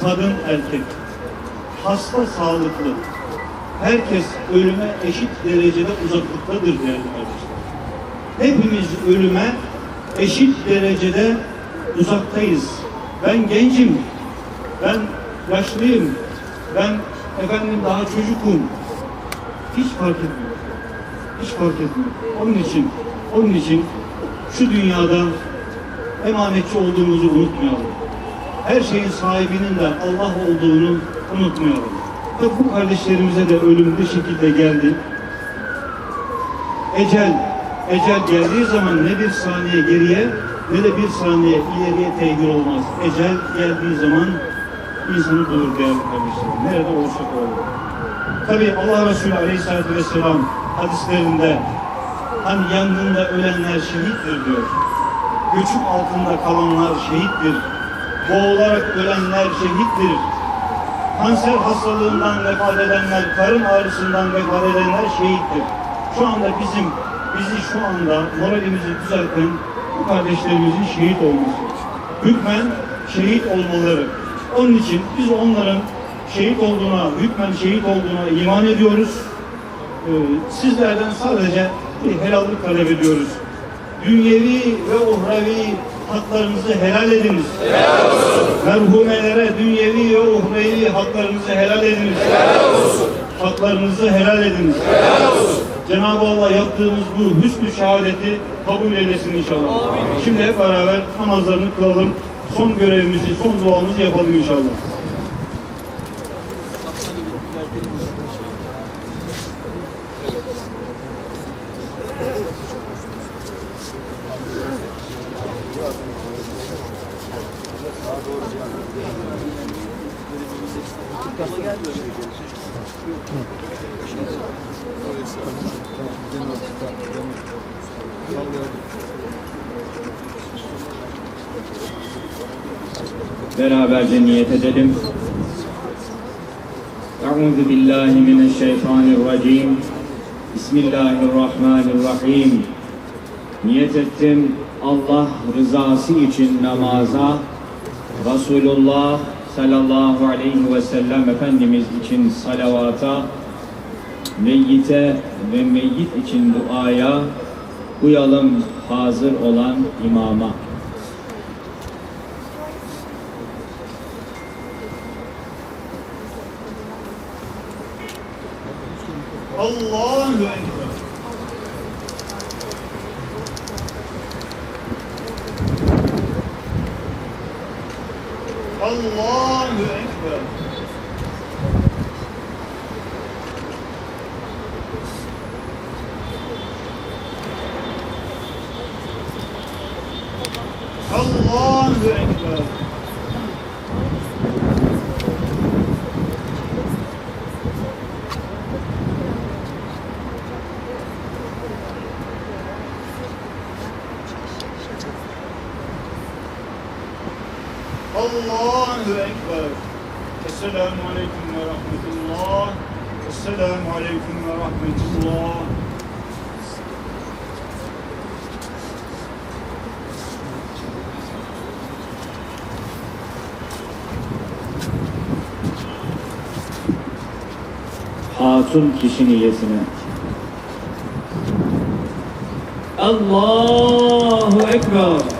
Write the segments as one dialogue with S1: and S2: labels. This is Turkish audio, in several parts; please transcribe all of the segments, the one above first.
S1: kadın erkek, hasta sağlıklı, herkes ölüme eşit derecede uzaklıktadır değerli kardeşler. Hepimiz ölüme eşit derecede uzaktayız. Ben gencim, ben yaşlıyım, ben efendim daha çocukum. Hiç fark etmiyor. Hiç fark etmiyor. Onun için, onun için şu dünyada emanetçi olduğumuzu unutmayalım her şeyin sahibinin de Allah olduğunu unutmayalım. Ve bu kardeşlerimize de ölüm bir şekilde geldi. Ecel, ecel geldiği zaman ne bir saniye geriye ne de bir saniye ileriye tehir olmaz. Ecel geldiği zaman insanı bulur değerli kardeşlerim. Nerede olursak olalım. Tabi Allah Resulü Aleyhisselatü Vesselam hadislerinde hani yangında ölenler şehittir diyor. Göçük altında kalanlar şehittir boğularak ölenler şehittir. Kanser hastalığından vefat edenler, karın ağrısından vefat edenler şehittir. Şu anda bizim, bizi şu anda moralimizi düzelten bu kardeşlerimizin şehit olması. Hükmen şehit olmaları. Onun için biz onların şehit olduğuna, hükmen şehit olduğuna iman ediyoruz. Ee, sizlerden sadece bir helallik talep ediyoruz. Dünyevi ve uhrevi haklarınızı helal ediniz. Helal olsun. Merhumelere dünyevi ve uhrevi haklarınızı helal ediniz. Helal olsun. Haklarınızı helal ediniz. Helal olsun. Cenab-ı Allah yaptığımız bu hüsnü şehadeti kabul eylesin inşallah. Amin. Şimdi hep beraber namazlarını kılalım. Son görevimizi, son duamızı yapalım inşallah.
S2: Beraberce niyet edelim. Euzu billahi mineşşeytanirracim. Bismillahirrahmanirrahim. Niyet ettim Allah rızası için namaza, Resulullah sallallahu aleyhi ve sellem Efendimiz için salavata, meyyite ve meyyit için duaya uyalım hazır olan imama.
S1: Allahu. Allahu Ekber. Allahu Ekber. Allahu Ekber. Esselamu Aleyküm ve Rahmetullah. Esselamu Aleyküm ve Rahmetullah.
S2: Hatun kişi niyesine. Allahu Ekber.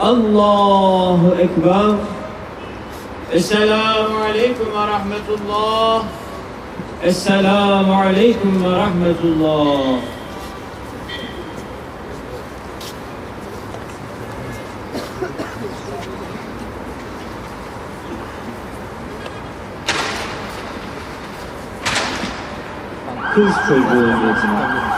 S2: Allahu Ekber. Esselamu Aleyküm ve Rahmetullah. Esselamu Aleyküm ve Rahmetullah. kız çocuğu niyetine.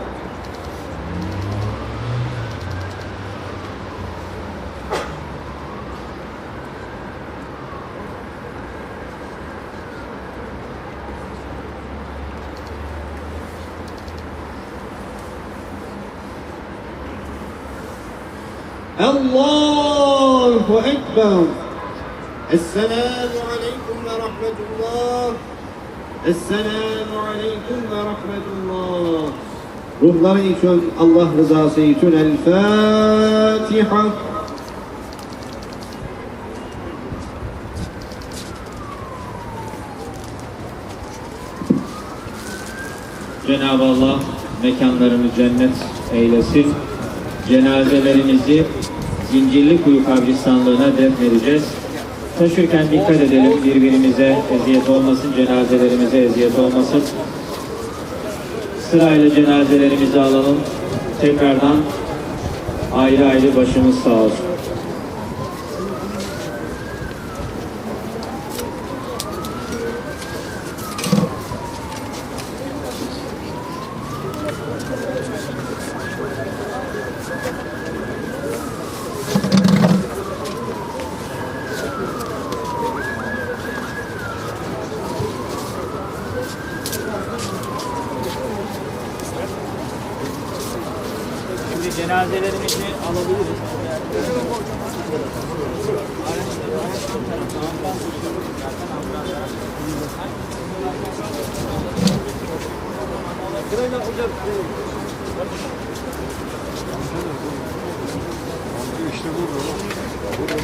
S2: Allahu Ekber. Esselamu Aleyküm ve Rahmetullah. Esselamu Aleyküm ve Rahmetullah. Ruhları için Allah rızası için El Fatiha. Cenab-ı Allah mekanlarını cennet eylesin. Cenazelerimizi Zincirli Kuyu kabristanlığına defnedeceğiz. Taşırken dikkat edelim birbirimize eziyet olmasın, cenazelerimize eziyet olmasın. Sırayla cenazelerimizi alalım. Tekrardan ayrı ayrı başımız sağ olsun.
S3: cenazelerimizi alabiliriz.
S2: Sırayla hocam. İşte burada. Burada.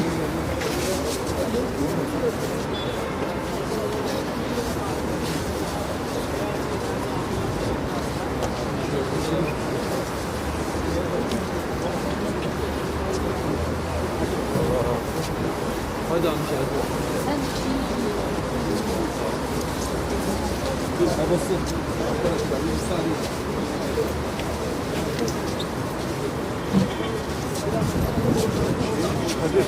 S2: Dur babası. Arkadaşlar bir saniye. Hadi.